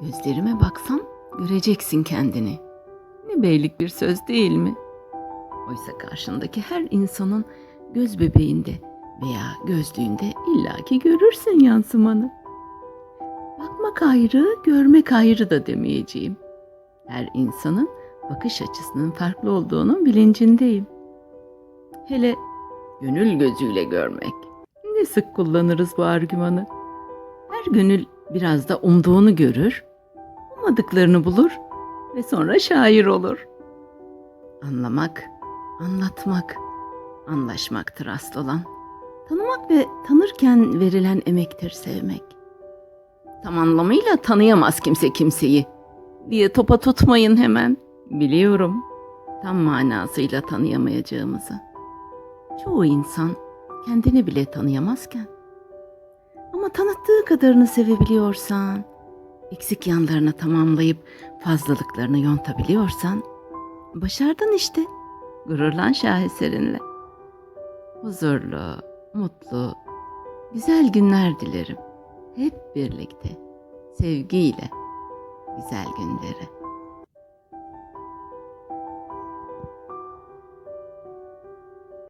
Gözlerime baksan göreceksin kendini. Ne beylik bir söz değil mi? Oysa karşındaki her insanın göz bebeğinde veya gözlüğünde illaki görürsün yansımanı. Bakmak ayrı, görmek ayrı da demeyeceğim. Her insanın bakış açısının farklı olduğunun bilincindeyim. Hele gönül gözüyle görmek. Ne sık kullanırız bu argümanı. Her gönül biraz da umduğunu görür, ummadıklarını bulur ve sonra şair olur. Anlamak, anlatmak, anlaşmaktır asıl olan. Tanımak ve tanırken verilen emektir sevmek. Tam anlamıyla tanıyamaz kimse kimseyi diye topa tutmayın hemen. Biliyorum tam manasıyla tanıyamayacağımızı. Çoğu insan kendini bile tanıyamazken. Ama tanıttığı kadarını sevebiliyorsan, eksik yanlarını tamamlayıp fazlalıklarını yontabiliyorsan, başardın işte. Gururlan şaheserinle. Huzurlu, mutlu, güzel günler dilerim. Hep birlikte, sevgiyle, güzel günleri.